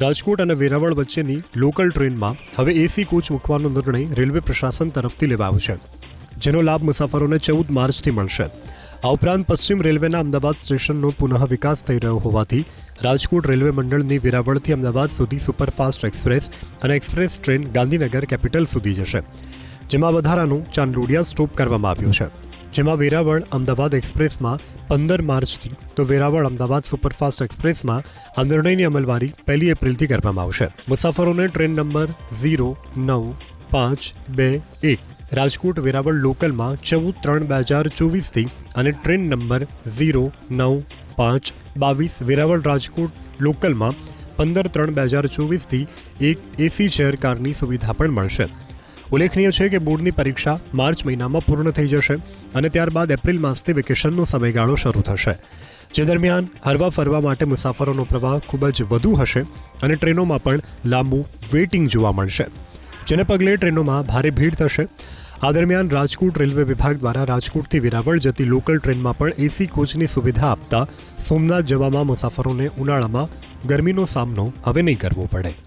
રાજકોટ અને વેરાવળ વચ્ચેની લોકલ ટ્રેનમાં હવે એસી કોચ મૂકવાનો નિર્ણય રેલવે પ્રશાસન તરફથી લેવાયો છે, જેનો લાભ મુસાફરોને ચૌદ માર્ચથી મળશે. આ ઉપરાંત પશ્ચિમ રેલવેના અમદાવાદ સ્ટેશનનો પુનઃ વિકાસ થઈ રહ્યો હોવાથી રાજકોટ રેલવે મંડળની વેરાવળથી અમદાવાદ સુધી સુપરફાસ્ટ એક્સપ્રેસ અને એક્સપ્રેસ ટ્રેન ગાંધીનગર કેપિટલ સુધી જશે, જેમાં વધારાનું ચાંદલોડિયા સ્ટોપ કરવામાં આવ્યું છે. જેમાં વેરાવળ અમદાવાદ એક્સપ્રેસમાં પંદર માર્ચથી તો વેરાવળ અમદાવાદ સુપરફાસ્ટ એક્સપ્રેસમાં આ નિર્ણયની અમલવારી પહેલી એપ્રિલથી કરવામાં આવશે. મુસાફરોને ટ્રેન નંબર ઝીરો, નવ, પાંચ, બે, એક, રાજકોટ વેરાવળ લોકલમાં ચૌદ ત્રણ બે હજાર ચોવીસથી અને ટ્રેન નંબર ઝીરો, નવ, પાંચ, બાવીસ વેરાવળ રાજકોટ લોકલમાં પંદર ત્રણ બે હજાર ચોવીસથી એક એસી ચેર કારની સુવિધા પણ મળશે. ઉલ્લેખનીય છે કે બોર્ડની પરીક્ષા માર્ચ મહિનામાં પૂર્ણ થઈ જશે અને ત્યારબાદ એપ્રિલ માસથી વેકેશનનો સમયગાળો શરૂ થશે. જે દરમિયાન હરવા ફરવા માટે મુસાફરોનો પ્રવાહ ખૂબ જ વધુ હશે અને ટ્રેનોમાં પણ લાંબુ વેઇટિંગ જોવા મળશે. જેને પગલે ટ્રેનોમાં ભારે ભીડ થશે. આ દરમિયાન રાજકોટ રેલવે વિભાગ દ્વારા રાજકોટથી વેરાવળ જતી લોકલ ટ્રેનમાં પણ એસી કોચની સુવિધા આપતા સોમનાથ જવામાં મુસાફરોને ઉનાળામાં ગરમીનો સામનો હવે નહીં કરવો પડે.